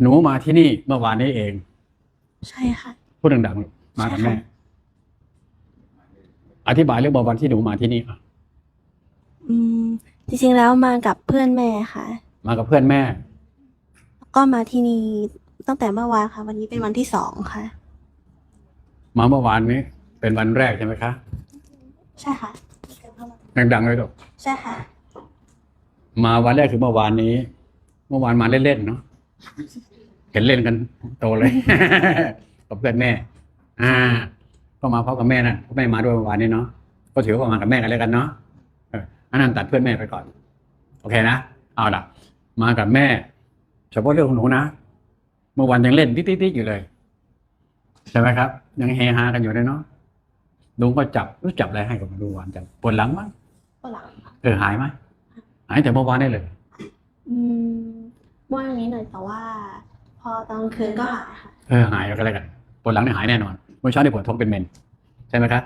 หนูมาที่นี่เมื่อวานนี้เอง ใช่ค่ะ พูดดังๆมากับแม่ อธิบายเรื่องวันที่หนูมาที่นี่อะ อืม จริงๆแล้วมากับเพื่อนแม่ค่ะ มากับเพื่อนแม่แล้วก็มาที่นี่ตั้งแต่เมื่อวานค่ะ วันนี้เป็นวันที่สองค่ะ มาเมื่อวานนี้ เป็นวันแรกใช่ไหมคะ ใช่ค่ะดังๆเลยลูกใช่ค่ะ มาวันแรกคือเมื่อวานนี้ เมื่อวานมาเล่นๆเนาะ เห็นเล่นกันโตเลยกับเพื่อนแม่ อ่า ก็มาพร้อมกับแม่นั่นแม่มาด้วยเมื่อวานนี้เนาะก็ถือว่ามากับแม่กันแล้วกันเนาะเอออันนั้นตัดเพื่อนแม่ไปก่อน โอเคนะเอาล่ะ มากับแม่เฉพาะเรื่องของหนูนะเมื่อวานยังเล่นติ๊ดๆอยู่เลยใช่ไหมครับ ยังเฮฮากันอยู่เลยเนาะลุงก็จับรู้จับอะไรให้กับลุงวานจับปวดหลังมั้งปวดหลังค่ะเออหายไหมหายแต่เมื่อวานได้เลยอืมเมื่อวา นนี้หน่อยแต่ว่า พอตอนกลางคืนก็หายค่ะเออหายแล้วก็แล้วกันปวดหลังเนี่ยหายแน่นอนเมื่อเช้าเนี่ยปวดท้องเป็นเมนใช่ไหมครับ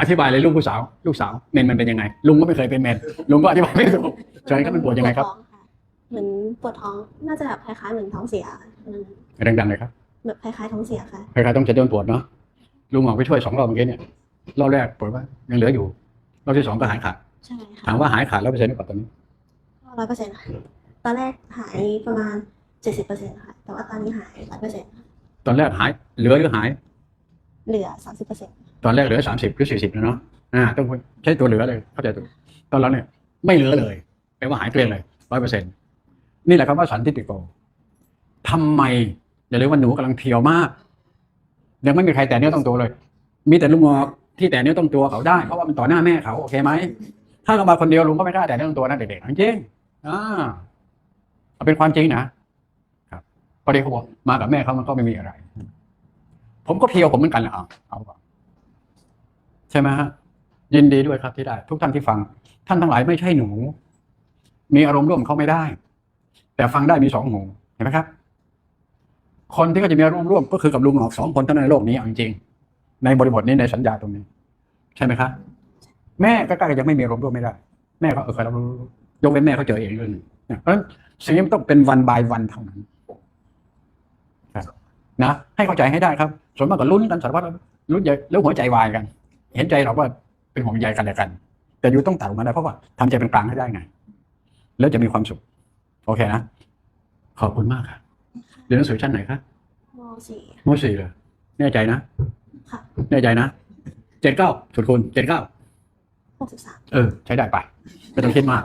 อธิบายเลยลูกผู้สาว ลูกสาวเมนมันเป็นยังไง ลุงก็ไม่เคยเป็นเมนลุงก็อธิบายไม่ถูกใช่ครับมันปวดยังไงครับปวดท้องค่ะเหมือนปวดท้องน่าจะแบบคล้ายๆเหมือนท้องเสียอืมดังๆเลยครับ แบบคล้ายๆท้องเสียค่ะ ใครๆต้องจะโดนปวดเนาะลุงออกไปช่วยสองรอบเมื่อกี้เนี่ยรอบแรกปวดว่ายังเหลืออยู่รอบที่สองก็หายขาดใช่ค่ะถามว่าหายขาดแล้วเปอร์เซ็นต์หรือเปล่าตอนนี้ร้อยเปอร์เซ็นต์ค่ะตอนแรกหายประมาณ เจ็ดสิบเปอร์เซ็นต์ค่ะแต่ว่าตอนนี้หายร้อยเปอร์เซ็นต์ตอนแรกหายเหลือหรือหาย เหลือสามสิบเปอร์เซ็นต์ตอนแรกเหลือสามสิบหรือสี่สิบนะเนาะอ่าต้องใช้ตัวเหลือเลยเข้าใจถูกตอนเราเนี่ย ไม่เหลือเลยแปลว่าหายเกลี้ยงเลยร้อยเปอร์เซ็นต์นี่แหละครับว่าสันติปิโกทำไมอย่าเลยกว่าหนูกำลังเพียวมากยังไม่มีใครแต่เนื้อต้องตัวเลย มีแต่ลุงงอกที่แต่เนื้อต้องตัวเขาได้เพราะว่ามันต่อหน้าแม่เขาโอเคไหมถ้าเรามาคนเดียวลุงก็ไม่กล้าแต่เนื้อต้องตัวนะเด็กๆจริงๆอ่าเอาเป็นความจริงนะครับ พอดีเขาบอกมากับแม่เขามันก็ไม่มีอะไร ผมก็เพียวผมเหมือนกันแหละเอาเอาใช่ไหมฮะยินดีด้วยครับที่ได้ ทุกท่านที่ฟัง ท่านทั้งหลายไม่ใช่หนู มีอารมณ์ร่วมเขาไม่ได้ แต่ฟังได้มีสองหูเห็นไหมครับ คนที่ก็จะมีอารมณ์ร่วมก็คือกับลุงหลอกสองคนเท่านั้นในโลกนี้เอาจริงๆในบริบทนี้ในสัญญาตรงนี้ ใช่ไหมครับแม่ก็กล้จะไม่มีอารมณ์ร่วมไม่ได้ แม่ก็เออครับรู้ยกเว้นแม่เขาเจอเองเรื่องนึงเพราะฉะนั้นสิ่งนี้มันต้องเป็นวันบายวันเท่านั้น นะให้เข้าใจให้ได้ครับส่วนมากก็ลุ้นกันสารพัดลุ้นใหญ่แล้วหัวใจวายกัน เห็นใจเราว่าเป็นห่วงใยกันและกัน แต่อยู่ต้องตัดออกมาได้เพราะว่าทำใจเป็นกลางให้ได้ไง แล้วจะมีความสุข โอเคนะ ขอบคุณมากครับเรียนหนังสือชั้นไหนครับมสี่มสี่เลยแน่ใจนะค่ะแน่ใจนะเจ็ดเก้าสุดคุณเจ็ดเก้าหกสิบสามเออ ใช้ได้ไปไม่ต้องคิดมาก